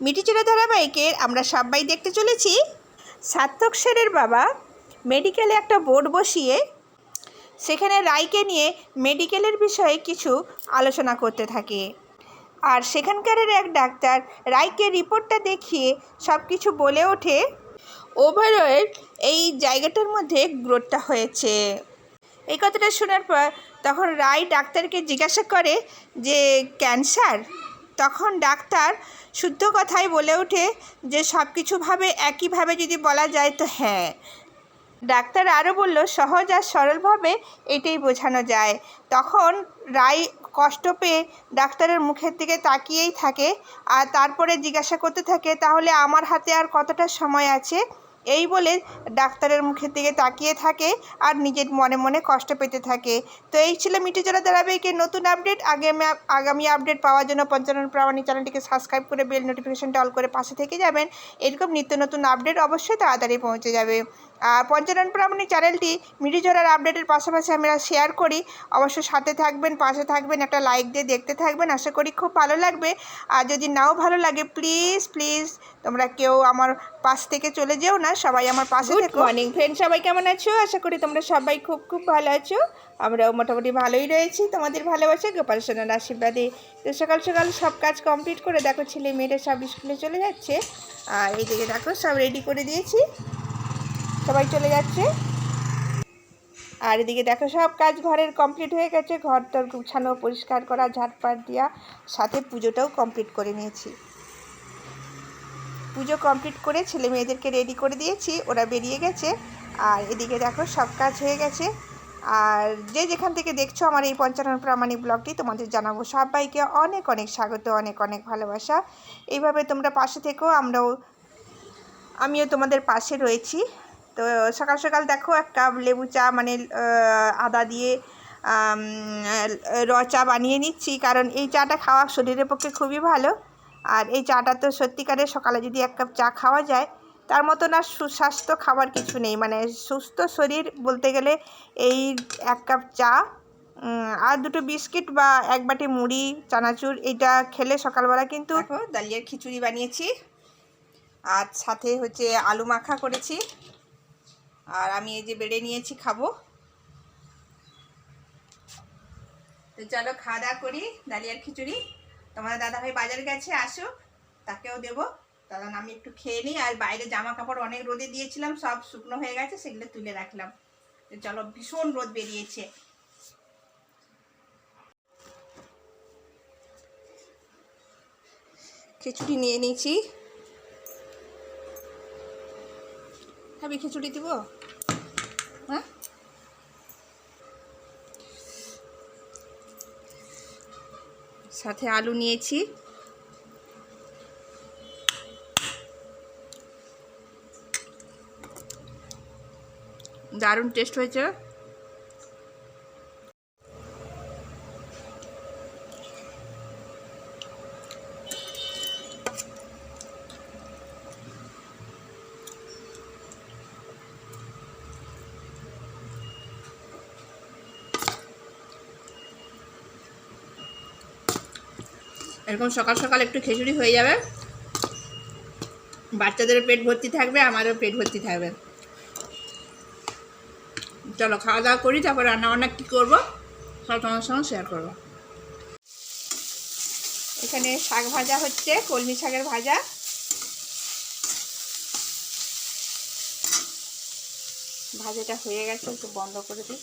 মিটিচুরা ধারাবাহিকের আমরা সবাই দেখতে চলেছি। সার্থক সেনের বাবা মেডিকেলে একটা বোর্ড বসিয়ে সেখানে রায়কে নিয়ে মেডিকেলের বিষয়ে কিছু আলোচনা করতে থাকে। আর সেখানকারের এক ডাক্তার রায়কে রিপোর্টটা দেখিয়ে সব কিছু বলে ওঠে, ওভারঅল এই জায়গাটার মধ্যে গ্রোথটা হয়েছে। এই কথাটা শোনার পর তখন রায় ডাক্তারকে জিজ্ঞাসা করে যে, ক্যান্সার? তখন ডাক্তার শুদ্ধ কথাই বলে ওঠে যে সব কিছুভাবে একইভাবে যদি বলা যায় তো হ্যাঁ। ডাক্তার আরও বলল, সহজ আর সরলভাবে এটাই বোঝানো যায়। তখন রায় কষ্ট পেয়ে ডাক্তারের মুখের দিকে তাকিয়েই থাকে আর তারপরে জিজ্ঞাসা করতে থাকে, তাহলে আমার হাতে আর কতটা সময় আছে? এই বলে ডাক্তারের মুখের দিকে তাকিয়ে থাকে আর নিজের মনে মনে কষ্ট পেতে থাকে। তো এই ছিল মিটিজোড়া ধারাবাহিকের নতুন আপডেট। আগামী আগামী আপডেট পাওয়ার জন্য পঞ্চানন প্রামাণিক চ্যানেলটিকে সাবস্ক্রাইব করে বেল নোটিফিকেশনটা অল করে পাশে থেকে যাবেন। এরকম নিত্য নতুন আপডেট অবশ্যই তাড়াতাড়ি পৌঁছে যাবে। আর পঞ্চানন প্রামাণিক চ্যানেলটি মিটিজোড়ার আপডেটের পাশাপাশি আমরা শেয়ার করি। অবশ্যই সাথে থাকবেন পাশে থাকবেন একটা লাইক দিয়ে দেখতে থাকবেন। আশা করি খুব ভালো লাগবে। আর যদি নাও ভালো লাগে প্লিজ প্লিজ তোমরা কেউ আমার পাশ থেকে চলে যেও না সবাই আমার পাশে থেকো। মর্নিং ফ্রেন্ড সবাই কেমন আছো? আশা করি তোমরা সবাই খুব খুব ভালো আছো। আমরাও মোটামুটি ভালোই রয়েছি। তোমাদের ভালোবাসা গোপাল সোনার আশীর্বাদে। তো সকাল সকাল সব কাজ কমপ্লিট করে দেখো ছেলে মেয়েরা সব স্কুলে চলে যাচ্ছে। আর এইদিকে দেখো সব রেডি করে দিয়েছি। সবাই চলে যাচ্ছে। আর এদিকে দেখো, সব কাজ ঘরের কমপ্লিট হয়ে গেছে। ঘর টর গুছানো, পরিষ্কার করা, ঝাটপাট দেওয়া সাথে পুজোটাও কমপ্লিট করে নিয়েছি। পুজো কমপ্লিট করে ছেলে মেয়েদেরকে রেডি করে দিয়েছি, ওরা বেরিয়ে গেছে। আর এদিকে দেখো, সব কাজ হয়ে গেছে। আর যে যেখান থেকে দেখছ আমার এই পঞ্চানন প্রামাণিক ব্লগটি, তোমাদের জানাব সবাইকে অনেক অনেক স্বাগত, অনেক অনেক ভালোবাসা। এইভাবে তোমরা পাশে থেকো, আমরাও, আমিও তোমাদের পাশে রয়েছি। তো সকাল সকাল দেখো এক কাপ লেবু চা মানে আদা দিয়ে র চা বানিয়ে নিচ্ছি। কারণ এই চাটা খাওয়া শরীরের পক্ষে খুবই ভালো। আর এই চাটা তো সত্যিকারের সকালে যদি এক কাপ চা খাওয়া যায়, তার মতন আর সুস্বাস্থ্য খাবার কিছু নেই। মানে সুস্থ শরীর বলতে গেলে এই এক কাপ চা আর দুটো বিস্কিট বা এক বাটি মুড়ি, চানাচুর এটা খেলে সকালবেলা কিন্তু ডালিয়ার খিচুড়ি বানিয়েছি। আর সাথে হচ্ছে আলু মাখা করেছি। আর আমি এই যে বেড়ে নিয়েছি, খাব। তো চলো খাওয়া দাওয়া করি, ডালিয়ার খিচুড়ি। তোমার দাদা ভাই বাজার গেছে, আসুক, তাকেও দেবো। তখন আমি একটু খেয়ে নিই। আর বাইরে জামা কাপড় অনেক রোদে দিয়েছিলাম, সব শুকনো হয়ে গেছে, সেগুলো তুলে রাখলাম। তো চলো, ভীষণ রোদ বেরিয়েছে। খিচুড়ি নিয়ে নিয়েছি। খাবি খিচুড়ি দিব? হ্যাঁ? সাথে আলু নিয়েছি। দারুণ টেস্ট হয়েছে। এরকম সকাল সকাল একটু খিচুড়ি হয়ে যাবে। বাচ্চাদেরও পেট ভর্তি থাকবে, আমারও পেট ভর্তি থাকবে। চলো খাওয়া দাওয়া করি, তারপর রান্না বান্না কী করব, সব তোমার সঙ্গে শেয়ার করব। এখানে শাক ভাজা হচ্ছে, কলমি শাকের ভাজা। ভাজাটা হয়ে গেছে, একটু বন্ধ করে দিই।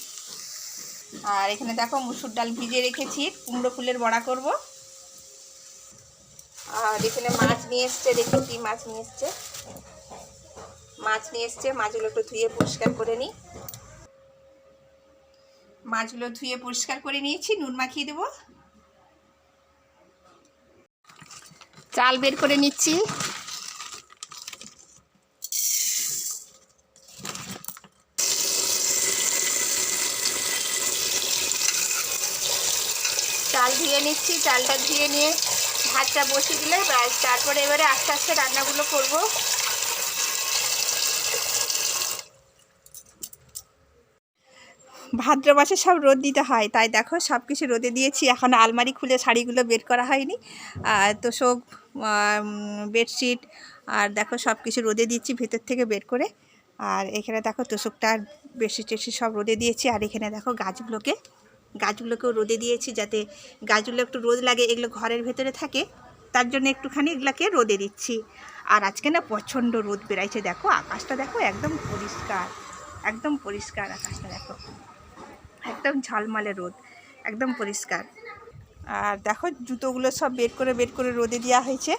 আর এখানে দেখো মুসুর ডাল ভিজে রেখেছি, কুমড়ো ফুলের বড়া করব। আর এখানে মাছ নিয়ে এসছে দেখুন কি মাছ নিয়ে এসছে। মাছ নিয়ে এসছে, মাছগুলো একটু ধুয়ে পরিষ্কার করে নিই। মাছগুলো ধুয়ে পরিষ্কার করে নিয়েছি, নুন মাখিয়ে দেবো। চাল বের করে নিচ্ছি। চাল ধুয়ে নিচ্ছি, চালটা ধুয়ে নিয়ে ভাতটা বসিয়ে দিলে ব্যাস তারপরে এবারে আস্তে আস্তে রান্নাগুলো করব। ভাদ্র মাসে সব রোদ দিতে হয়, তাই দেখো সব কিছু রোদে দিয়েছি। এখন আলমারি খুলে শাড়িগুলো বের করা হয়নি। আর তোষক বেডশিট আর দেখো সব কিছু রোদে দিচ্ছি ভেতর থেকে বের করে। আর এখানে দেখো তোষকটা বেডশিট টেডশিট সব রোদে দিয়েছি। আর এখানে দেখো গাছগুলোকে গাছগুলোকেও রোদে দিয়েছি যাতে গাছগুলো একটু রোদ লাগে, এগুলো ঘরের ভেতরে থাকে, তার জন্য একটুখানি এগুলাকে রোদে দিচ্ছি। আর আজকে না প্রচণ্ড রোদ বেরাইছে দেখো আকাশটা দেখো একদম পরিষ্কার একদম পরিষ্কার আকাশটা দেখো। একদম ঝলমলে রোদ, একদম পরিষ্কার। আর দেখো জুতোগুলো সব বের করে বের করে রোদে দেওয়া হয়েছে।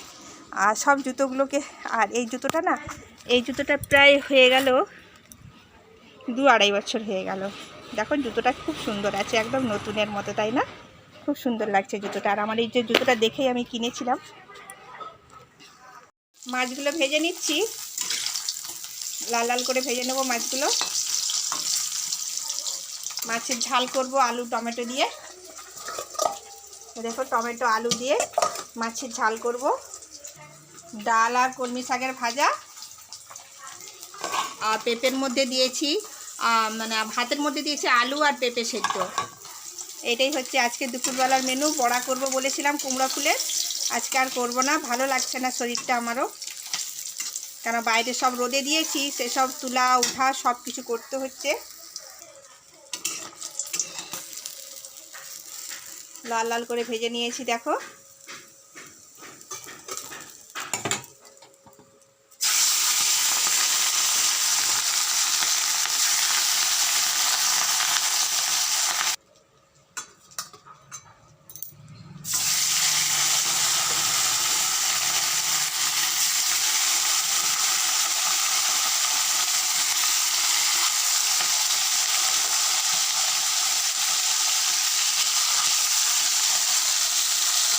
আর সব জুতোগুলোকে, আর এই জুতোটা না, এই জুতোটা প্রায় হয়ে গেল দু আড়াই বছর হয়ে গেল। দেখো জুতোটা খুব সুন্দর আছে, একদম নতুনের মতো, তাই না? খুব সুন্দর লাগছে জুতোটা। আর আমার এই যে জুতোটা দেখেই আমি কিনেছিলাম। মাছগুলো ভেজে নিচ্ছি। লাল লাল করে ভেজে নেব মাছগুলো। মাছের ঝাল করব আলু, টমেটো দিয়ে। দেখো, টমেটো, আলু দিয়ে মাছের ঝাল করব। ডাল আর কলমি শাকের ভাজা। আর পেঁপের মধ্যে দিয়েছি মানে ভাতের মধ্যে দিয়েছি আলু আর পেঁপে সেদ্ধ। এটাই হচ্ছে আজকে দুপুরবেলার মেনু বড়া করব বলেছিলাম কুমড়া ফুলের আজকে আর করব না, ভালো লাগছে না শরীরটা আমারও। কেন বাইরে সব রোদে দিয়েছি, সেসব তুলা, উঠা সব কিছু করতে হচ্ছে। লাল লাল করে ভেজে নিয়েছি, দেখো।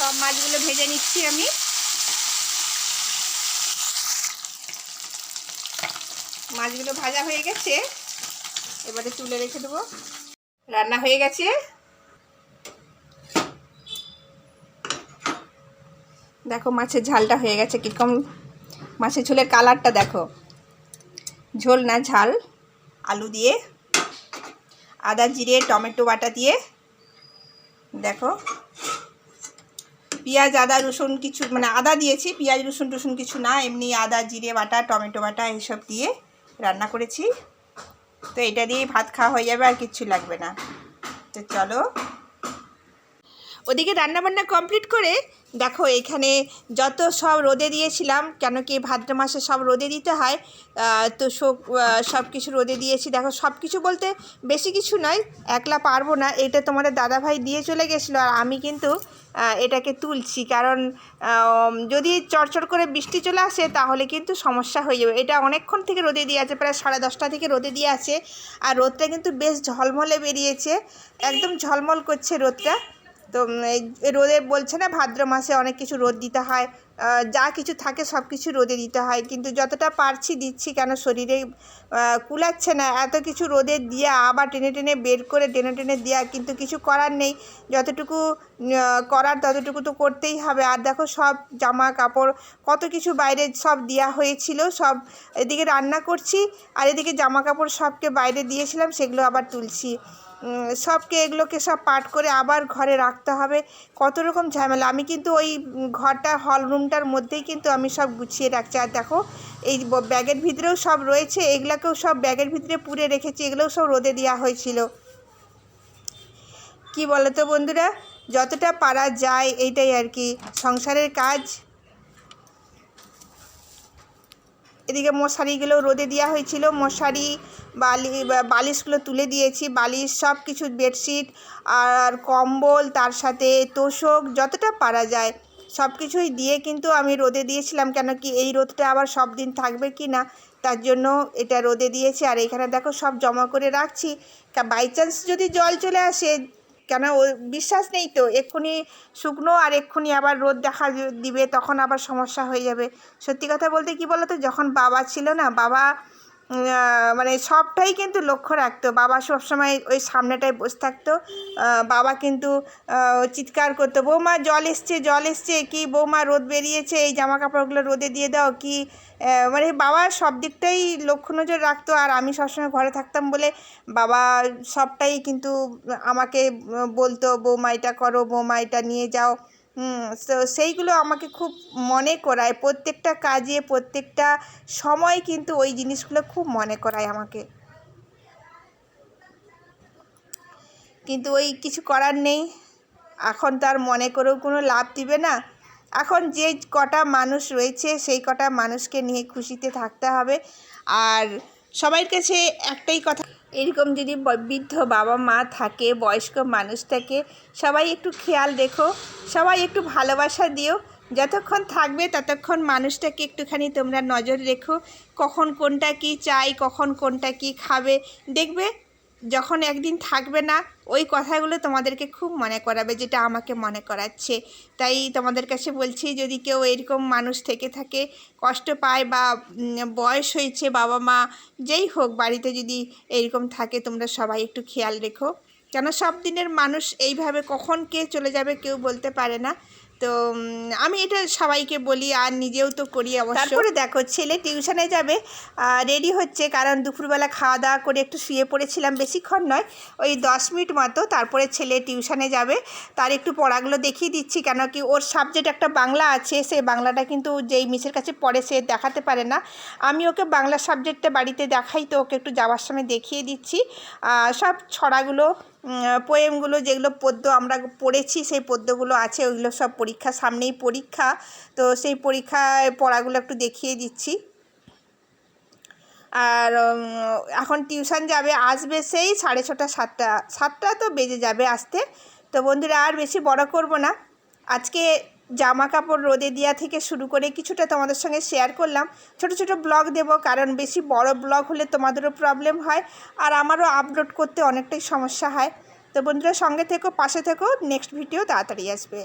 সব মাছগুলো ভেজে নিচ্ছি আমি। মাছগুলো ভাজা হয়ে গেছে। এবারে তুলে রেখে দেবো। রান্না হয়ে গেছে। দেখো মাছের ঝালটা হয়ে গেছে কীরকম। মাছের ঝোলের কালারটা দেখো। ঝোল না, ঝাল। আলু দিয়ে, আদা, জিরে, টমেটো, বাটা দিয়ে। দেখো। পেঁয়াজ, আদা, রসুন কিছু মানে আদা দিয়েছি, পেঁয়াজ, রসুন, টসুন কিছু না, এমনি আদা, জিরে, বাটা, টমেটো বাটা এইসব দিয়ে রান্না করেছি। তো এটা দিয়েই ভাত খাওয়া হয়ে যাবে আর কিচ্ছু লাগবে না। তো চলো ওদিকে রান্নাবান্না কমপ্লিট করে দেখো এখানে যত সব রোদে দিয়েছিলাম, কেন কি ভাদ্র মাসে সব রোদে দিতে হয় তো সব কিছু রোদে দিয়েছি। দেখো সব কিছু বলতে বেশি কিছু নয়, একলা পারব না, এটা তোমাদের দাদাভাই দিয়ে চলে গেছিল আর আমি কিন্তু এটাকে তুলছি। কারণ যদি চড়চড় করে বৃষ্টি চলে আসে তাহলে কিন্তু সমস্যা হয়ে যাবে। এটা অনেকক্ষণ থেকে রোদে দিয়ে আছে, প্রায় সাড়ে দশটা থেকে রোদে দিয়ে আছে। আর রোদটা কিন্তু বেশ ঝলমলে বেরিয়েছে, একদম ঝলমল করছে রোদটা। তো রোদে বলছে না ভাদ্র মাসে অনেক কিছু রোদ দিতে হয় যা কিছু থাকে সব কিছু রোদে দিতে হয়, কিন্তু যতটা পারছি দিচ্ছি কেন শরীরে কুলাচ্ছে না, এত কিছু রোদে দিয়ে আবার টেনে টেনে বের করে টেনে টেনে দেওয়া কিন্তু কিছু করার নেই, যতটুকু করার ততটুকু তো করতেই হবে, আর দেখো সব জামা কাপড়, কত কিছু বাইরে সব দেওয়া হয়েছিল, সব এদিকে রান্না করছি, আর এদিকে জামা কাপড় সবকে বাইরে দিয়েছিলাম, সেগুলো আবার তুলছি সবকে এগুলোকে সব পাট করে আবার ঘরে রাখতে হবে। কত রকম ঝামেলা। আমি কিন্তু ওই ঘরটা হল রুমটার মধ্যেই কিন্তু আমি সব গুছিয়ে রাখছি। আর দেখো, এই ব্যাগের ভিতরেও সব রয়েছে। এগুলাকেও সব ব্যাগের ভিতরে পুরে রেখেছি। এগুলোও সব রোদে দেওয়া হয়েছিল। কি বলো তো বন্ধুরা? যতটা পারা যায়, এইটাই আর কি। সংসারের কাজ। এদিকে মশারিগুলো রোদে দেওয়া হয়েছিল। মশারি, বালি বালিশগুলো তুলে দিয়েছি। বালিশ সব কিছু বেডশিট আর কম্বল, তার সাথে তোষক, যতটা পারা যায় সব কিছুই দিয়ে কিন্তু আমি রোদে দিয়েছিলাম। কেন কি এই রোদটা আবার সব দিন থাকবে কি না, তার জন্য এটা রোদে দিয়েছি। আর এখানে দেখো সব জমা করে রাখছি। বাই চান্স যদি জল চলে আসে কেন? ও বিশ্বাস নেই তো? এক্ষুনি শুকনো আর এক্ষুনি আবার রোদ দেখা দিবে, তখন আবার সমস্যা হয়ে যাবে। সত্যি কথা বলতে কি বলতো? যখন বাবা ছিল না, বাবা মানে সবটাই কিন্তু লক্ষ্য রাখতো। বাবা সবসময় ওই সামনেটায় বসে থাকতো। বাবা কিন্তু চিৎকার করতো, বৌমা, জল এসছে জল এসছে, কি বৌমা রোদ বেরিয়েছে, এই জামা কাপড়গুলো রোদে দিয়ে দাও, কি? মানে বাবা সব দিকটাই লক্ষ্য নজর রাখতো আর আমি সবসময় ঘরে থাকতাম বলে বাবা সবটাই কিন্তু আমাকে বলতো, বৌমা, এটা করো, বৌমা, এটা নিয়ে যাও। তো সেইগুলো আমাকে খুব মনে করায়। প্রত্যেকটা কাজে, প্রত্যেকটা সময় কিন্তু ওই জিনিসগুলো খুব মনে করায় আমাকে। কিন্তু ওই কিছু করার নেই। এখন তার মনে করেও কোনো লাভ দিবে না। এখন যে কটা মানুষ রয়েছে, সেই কটা মানুষকে নিয়ে খুশিতে থাকতে হবে। আর সবার কাছে একটাই কথা এরকম যদি বৃদ্ধ বাবা মা থাকে, বয়স্ক মানুষ থাকে, সবাই একটু খেয়াল রেখো, সবাই একটু ভালোবাসা দিও। যতক্ষণ থাকবে ততক্ষণ মানুষটাকে একটুখানি তোমরা নজর রেখো, কখন কোনটা কি চাই কখন কোনটা কি খাবে। দেখবে যখন একদিন থাকবে না, ওই কথাগুলো তোমাদেরকে খুব মনে করাবে যেটা আমাকে মনে করাচ্ছে। তাই তোমাদের কাছে বলছি, যদি কেউ এরকম মানুষ থেকে থাকে, কষ্ট পায় বা বয়স হয়েছে বাবা মা, যেই হোক বাড়িতে যদি এরকম থাকে, তোমরা সবাই একটু খেয়াল রেখো। কেন সব দিনের মানুষ এইভাবে কখন কে চলে যাবে কেউ বলতে পারে না। তো আমি এটা সবাইকে বলি, আর নিজেও তো করি অবশ্য। তারপরে দেখো, ছেলে টিউশনে যাবে রেডি হচ্ছে, কারণ দুপুরবেলা খাওয়া দাওয়া করে একটু শুয়ে পড়েছিলাম, বেশিক্ষণ নয়, ওই দশ মিনিট মতো, তারপরে ছেলে টিউশনে যাবে। তার একটু পড়াগুলো দেখিয়ে দিচ্ছি, কেন কি ওর সাবজেক্ট একটা বাংলা আছে, সে বাংলাটা কিন্তু যেই মিসের কাছে পড়ে, সে দেখাতে পারে না। আমি ওকে বাংলা সাবজেক্টটা বাড়িতে দেখাই, তো ওকে একটু যাওয়ার সময় দেখিয়ে দিচ্ছি। সব ছড়াগুলো পোয়েমগুলো যেগুলো পদ্য আমরা পড়েছি, সেই পদ্যগুলো আছে, ওইগুলো সব পরীক্ষা, সামনেই পরীক্ষা। তো সেই পরীক্ষায় পড়াগুলো একটু দেখিয়ে দিচ্ছি। আর এখন টিউশন যাবে, আসবে সেই সাড়ে ছটা, সাতটা সাতটা তো বেজে যাবে আসতে। তো বন্ধুরা, আর বেশি বড় করব না। আজকে জামা কাপড় রোদে দেওয়া থেকে শুরু করে কিছুটা তোমাদের সঙ্গে শেয়ার করলাম। ছোট ছোট ব্লগ দেব কারণ বেশি বড় ব্লগ হলে তোমাদেরও প্রবলেম হয় আর আমারও আপলোড করতে অনেকটাই সমস্যা হয়। তো বন্ধুরা সঙ্গে থেকো, পাশে থেকো নেক্সট ভিডিও তাড়াতাড়ি আসবে।